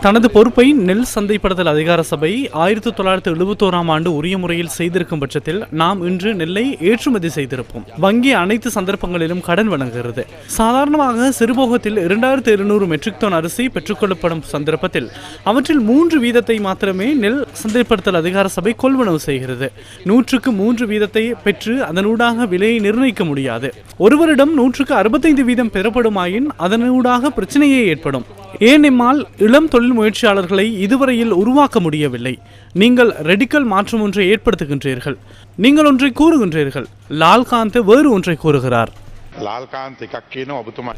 தனது பொறுப்பை நெல் சந்தைப்படுத்தல் அதிகார சபை ஆயிரத்தி தொள்ளாயிரத்தி எழுபத்தோராம் ஆண்டு உரிய முறையில் செய்திருக்கும் பட்சத்தில் நாம் இன்று நெல்லை ஏற்றுமதி செய்திருப்போம். வங்கி அனைத்து சந்தர்ப்பங்களிலும் கடன் வழங்குகிறது. சாதாரணமாக சிறுபோகத்தில் இரண்டாயிரத்தி இருநூறு மெட்ரிக் டன் அரிசி பெற்றுக்கொள்ளப்படும் சந்தர்ப்பத்தில் அவற்றில் மூன்று வீதத்தை மாத்திரமே நெல் சந்தைப்படுத்தல் அதிகார சபை கொள்வனவு செய்கிறது. நூற்றுக்கு மூன்று வீதத்தை பெற்று அதனூடாக விலையை நிர்ணயிக்க முடியாது. ஒருவரிடம் நூற்றுக்கு அறுபத்தைந்து வீதம் பெறப்படுமாயின் அதனூடாக பிரச்சனையே ஏற்படும். ஏனெம்மால் இளம் தொழில் முயற்சியாளர்களை இதுவரையில் உருவாக்க முடியவில்லை? நீங்கள் ரெடிக்கல் மாற்றம் ஒன்றை ஏற்படுத்துகின்றீர்கள். நீங்கள் ஒன்றை கூறுகின்றீர்கள். லால்காந்த் வேறு ஒன்றை கூறுகிறார்.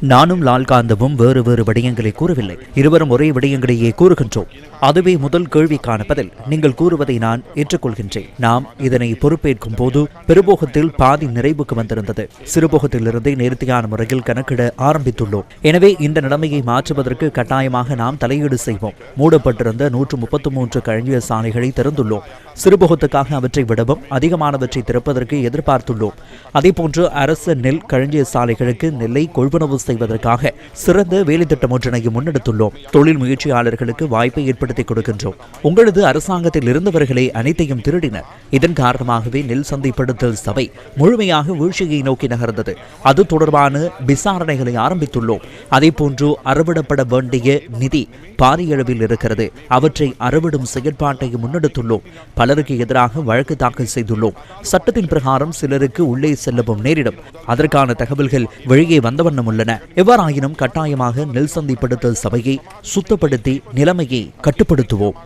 நானும் லால்காந்தமும் வேறு வேறு விடயங்களை கூறவில்லை. இருவரும் ஒரே விடயங்களையே கூறுகின்றோம். அதுவே முதல் கேள்வி காணப்பதில் நீங்கள் கூறுவதை நான் ஏற்றுக்கொள்கின்றேன். நாம் இதனை பொறுப்பேற்கும் போது பெருபோகத்தில் பாதி நிறைவுக்கு வந்திருந்தது. சிறுபோகத்திலிருந்தே நேர்த்தியான முறையில் கணக்கிட ஆரம்பித்துள்ளோம். எனவே இந்த நிலைமையை மாற்றுவதற்கு கட்டாயமாக நாம் தலையீடு செய்வோம். மூடப்பட்டிருந்த நூற்று முப்பத்து மூன்று கழிஞ்சிய சாலைகளை திறந்துள்ளோம். சிறுபோகத்துக்காக அவற்றை விடவும் அதிகமானவற்றை திறப்பதற்கு எதிர்பார்த்துள்ளோம். அதேபோன்று அரசு நெல் களஞ்சிய சாலைகளுக்கு நெல்லை கொள்வனவு செய்வதற்காக சிறந்த வேலைத்திட்டம் ஒன்றினையும் முன்னெடுத்துள்ளோம். தொழில் முயற்சியாளர்களுக்கு வாய்ப்பை ஏற்படுத்தி கொடுக்கின்றோம். உங்களது அரசாங்கத்தில் இருந்தவர்களே அனைத்தையும் திருடினர். இதன் காரணமாகவே நெல் சந்தைப்படுத்தல் சபை முழுமையாக வீழ்ச்சியை நோக்கி நகர்ந்தது. அது தொடர்பான விசாரணைகளை ஆரம்பித்துள்ளோம். அதேபோன்று அறவிடப்பட வேண்டிய நிதி பாரிய அளவில் இருக்கிறது. அவற்றை அறவிடும் செயற்பாட்டையும் முன்னெடுத்துள்ளோம். பல பலருக்கு எதிராக வழக்கு தாக்கல் செய்துள்ளோம். சட்டத்தின் பிரகாரம் சிலருக்கு உள்ளே செல்லவும் நேரிடும். அதற்கான தகவல்கள் வெளியே வந்த வண்ணம் உள்ளன. எவ்வாறாயினும் கட்டாயமாக நெல் சந்தைப்படுத்தல் சபையை சுத்தப்படுத்தி நிலைமையை கட்டுப்படுத்துவோம்.